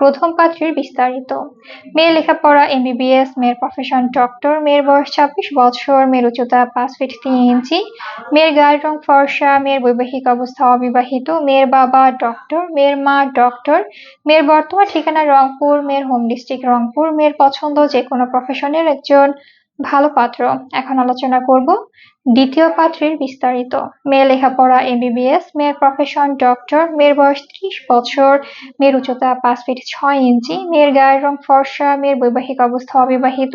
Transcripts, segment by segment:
প্রথম পাত্রের বিস্তারিত। মেয়ের লেখাপড়া এমবিবিএস মেয়ের প্রফেশন ডক্টর মেয়ের বয়স ছাব্বিশ বছর মেয়ের উচ্চতা পাঁচ ফিট তিন ইঞ্চি, মেয়ের গায়ের রং ফর্সা, মেয়ের বৈবাহিক অবস্থা অবিবাহিত, মেয়ের বাবা ডক্টর মেয়ের মা ডক্টর মেয়ের বর্তমান ঠিকানা রংপুর, মেয়ের হোম ডিস্ট্রিক্ট রংপুর, মেয়ের পছন্দ যে কোনো প্রফেশনের একজন ভালো পাত্র। এখন আলোচনা করব দ্বিতীয় পাত্রীর বিস্তারিত। মেয়ে লেখাপড়া এমবিবিএস মেয়ের প্রফেশন ডক্টর মেয়ের বয়স ত্রিশ বছর, মেয়ের উচ্চতা পাঁচ ফিট ছয় ইঞ্চি, মেয়ের গায়ের রং ফর্সা, মেয়ের বৈবাহিক অবস্থা অবিবাহিত,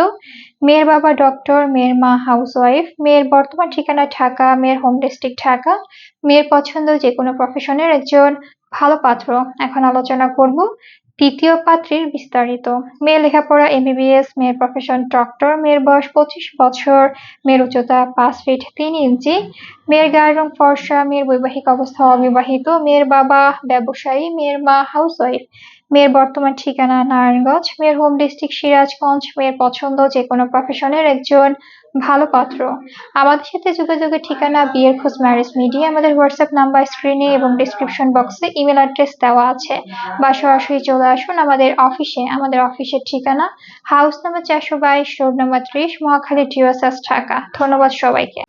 মেয়ের বাবা ডক্টর মেয়ের মা হাউসওয়াইফ মেয়ের বর্তমান ঠিকানা ঢাকা, মেয়ের হোম ডিস্ট্রিক্ট ঢাকা, মেয়ের পছন্দ যে কোনো প্রফেশনের একজন ভালো পাত্র। এখন আলোচনা করব তৃতীয় পাত্রীর বিস্তারিত। মেয়ে লেখাপড়া এমবিবিএস মেয়ের প্রফেশন ডক্টর মেয়ের বয়স পঁচিশ বছর, মেয়ের উচ্চতা পাঁচ ফিট তিন ইঞ্চি। মেয়ের গায়ের রং ফর্সা, মেয়ের বৈবাহিক অবস্থা অবিবাহিত, মেয়ের বাবা ব্যবসায়ী, মেয়ের মা হাউসওয়াইফ মেয়ের বর্তমান ঠিকানা নারায়ণগঞ্জ, মেয়ের হোম ডিস্ট্রিক্ট সিরাজগঞ্জ, মেয়ের পছন্দ যে কোনো প্রফেশনের একজন ভালো পাত্র। আমাদের সাথে যোগাযোগের ঠিকানা বিয়ের খোঁজ ম্যারেজ মিডিয়া আমাদের হোয়াটসঅ্যাপ নাম্বার স্ক্রিনে এবং ডিসক্রিপশন বক্সে ইমেল অ্যাড্রেস দেওয়া আছে। বা সরাসরি চলে আসুন আমাদের অফিসে আমাদের অফিসের ঠিকানা হাউস নাম্বার চারশো বাইশ রোড নাম্বার ত্রিশ, মহাখালী টিওএসএস, ঢাকা। ধন্যবাদ সবাইকে।